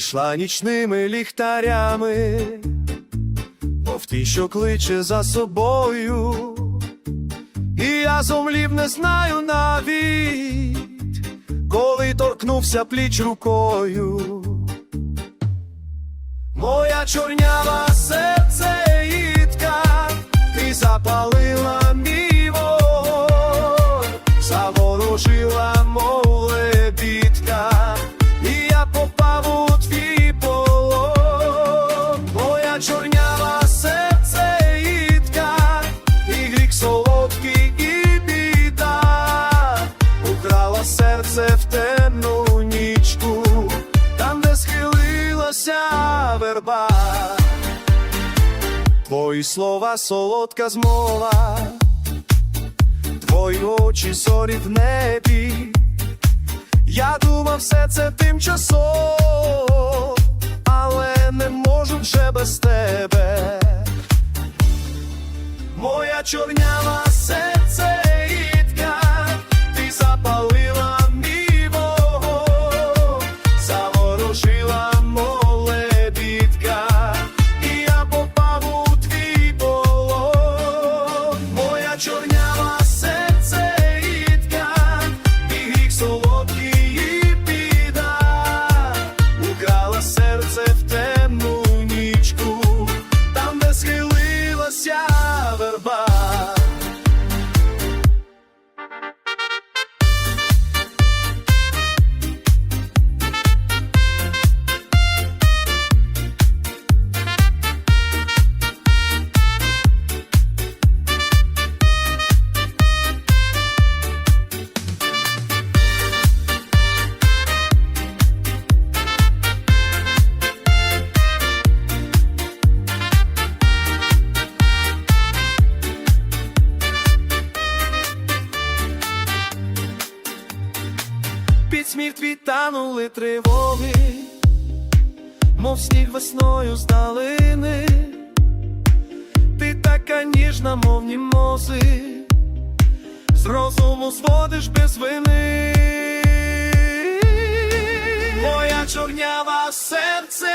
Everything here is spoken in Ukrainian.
Прийшла нічними ліхтарями, мов ті, що кличе за собою, і я зомлів не знаю навіть, коли торкнувся пліч рукою. Моя чорнява серце їдка, ти запалила мій вогонь, заворожила, Твої слова солодка змова, твої очі зорі в небі. Я думав, все це тимчасово, але не можу вже без тебе. Моя чорнява Під твій танули тривоги, мов сніг весною з далини, Ти така ніжна, мов німози, з розуму зводиш без вини. Моя чорнява серце